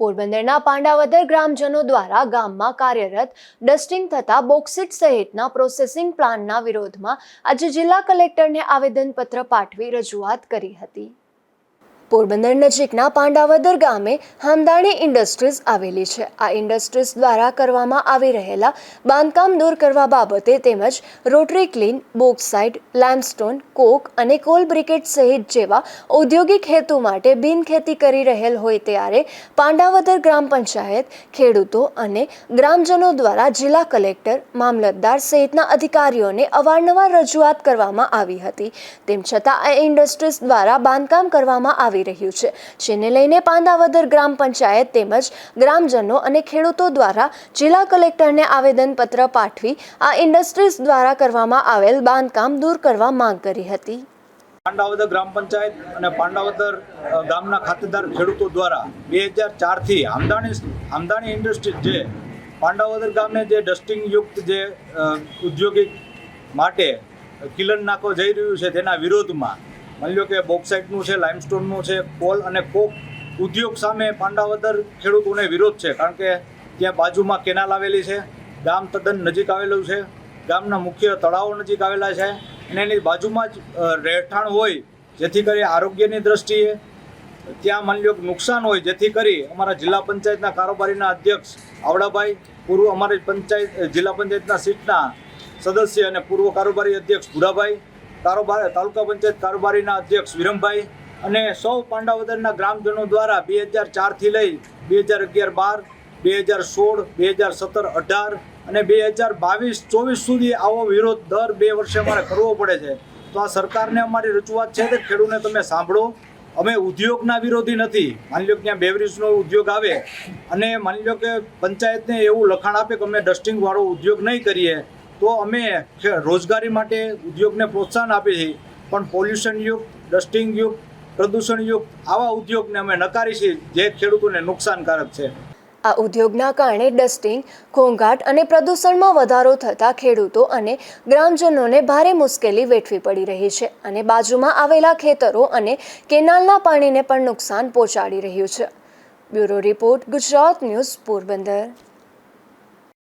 પોરબંદરના પાંડાવદર ગ્રામજનો દ્વારા ગામમાં કાર્યરત ડસ્ટિંગ થતા બોક્સિટ સહિતના પ્રોસેસિંગ પ્લાન્ટના વિરોધમાં આજે જિલ્લા કલેક્ટરને આવેદનપત્ર પાઠવી રજૂઆત કરી હતી. પોરબંદર નજીકના પાંડાવદર ગામે હામદાણી ઇન્ડસ્ટ્રીઝ આવેલી છે. આ ઇન્ડસ્ટ્રીઝ દ્વારા કરવામાં આવી રહેલા બાંધકામ દૂર કરવા બાબતે તેમજ rotary kiln bauxite limestone, coke અને કોલ બ્રિકેટ સહિત જેવા ઔદ્યોગિક હેતુ માટે બિનખેતી કરી રહેલ હોય ત્યારે પાંડાવદર ગ્રામ પંચાયત, ખેડૂતો અને ગ્રામજનો દ્વારા જિલ્લા કલેક્ટર, મામલતદાર સહિતના અધિકારીઓને અવારનવાર રજૂઆત કરવામાં આવી હતી. તેમ છતાં આ ઇન્ડસ્ટ્રીઝ દ્વારા બાંધકામ કરવામાં આવી રહ્યું છે. જેને લઈને પાંદાવદર ગ્રામ પંચાયત તેમજ ગ્રામજનો અને ખેડૂતો દ્વારા જિલ્લા કલેક્ટરને આવેદનપત્ર પાઠવી આ ઇન્ડસ્ટ્રીઝ દ્વારા કરવામાં આવેલ બાંધકામ દૂર કરવા માંગ કરી હતી. પાંડાવદર ગ્રામ પંચાયત અને પાંડાવદર ગામના ખાતેદાર ખેડૂતો દ્વારા બે હજાર ચારથી આમદાણી આમદાણી ઇન્ડસ્ટ્રી જે પાંડાવદર ગામને જે ડસ્ટિંગ યુક્ત જે ઉદ્યોગિક માટે કિલન નાકો જઈ રહ્યું છે તેના વિરોધમાં માની લો કે બોક્સાઇટનું છે, લાઇમસ્ટોનનું છે, કોલ અને કોક ઉદ્યોગ સામે પાંડાવદર ખેડૂતોને વિરોધ છે, કારણ કે ત્યાં બાજુમાં કેનાલ આવેલી છે, ગામ તદ્દન નજીક આવેલું છે, ગામના મુખ્ય તળાવો નજીક આવેલા છે અને એની બાજુમાં જ રહેઠાણ હોય જેથી કરી આરોગ્યની દ્રષ્ટિએ, ત્યાં માની લો નુકસાન હોય જેથી કરી અમારા જિલ્લા પંચાયતના કારોબારીના અધ્યક્ષ આવડાભાઈ, પૂર્વ અમારી પંચાયત, જિલ્લા પંચાયતના સીટના સદસ્ય અને પૂર્વ કારોબારી અધ્યક્ષ ભુરાભાઈ કારોબાર તાલુકા પંચાયત કારોબારીના અધ્યક્ષ વિરમભાઈ અને સૌ પાંડાવદરના ગ્રામજનો દ્વારા બે હજાર ચારથી લઈ બે હજાર અગિયાર બાર, બે હજાર સોળ, બે હજાર સત્તર, અઢાર અને બે હજાર બાવીસ, ચોવીસ સુધી આવો વિરોધ દર બે વર્ષે અમારે કરવો પડે છે. તો આ સરકારને અમારી રજૂઆત છે કે ખેડૂતને તમે સાંભળો. અમે ઉદ્યોગના વિરોધી નથી. માની લો કે ત્યાં બેવરેજનો ઉદ્યોગ આવે અને માની લો કે પંચાયતને એવું લખાણ આપે કે અમે ડસ્ટિંગવાળો ઉદ્યોગ નહીં કરીએ. તો અમે રોજગારી માટે ઉદ્યોગને પ્રોત્સાહન આપીએ છીએ. પણ પોલ્યુશનયુક્ત ડસ્ટિંગયુક્ત પ્રદૂષણયુક્ત આવા ઉદ્યોગને અમે નકારી છીએ જે ખેડૂતોને નુકસાનકારક છે. આ ઉદ્યોગના કારણે ડસ્ટિંગ, ઘોંઘાટ અને પ્રદૂષણમાં વધારો થતાં ખેડૂતો અને ગ્રામજનોને ભારે મુશ્કેલી વેઠવી પડી રહી છે અને બાજુમાં આવેલા ખેતરો અને કેનાલના પાણીને પણ નુકસાન પહોંચાડી રહ્યું છે. Bureau report, Gujarat news Porbandar.